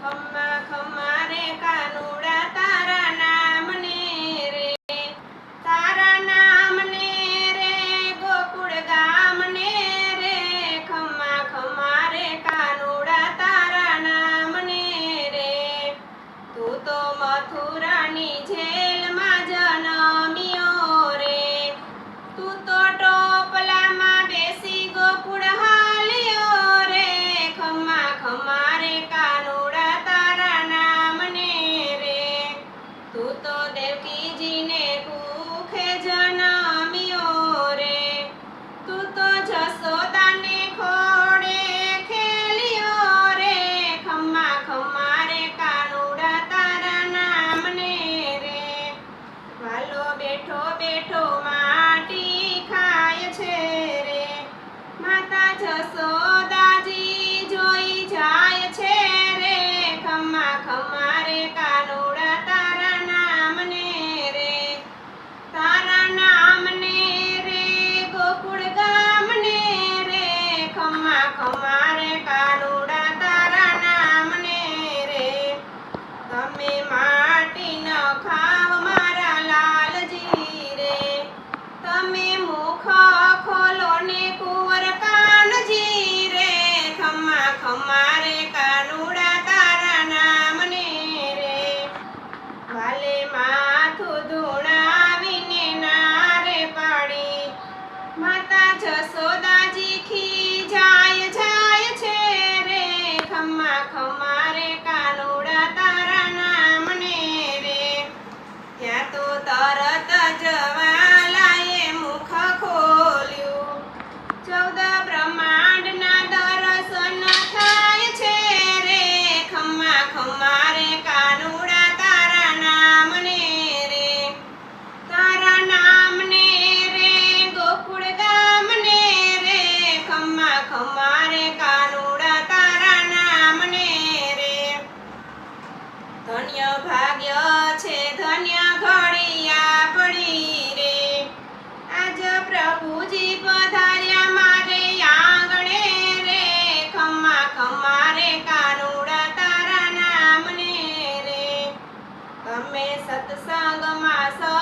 comma, come. બેઠો બેઠો માટી ખાય છે રે. માતા જસોદાજી જોઈ જાય છે રે. ખમા ખમા set the sun, on my soul.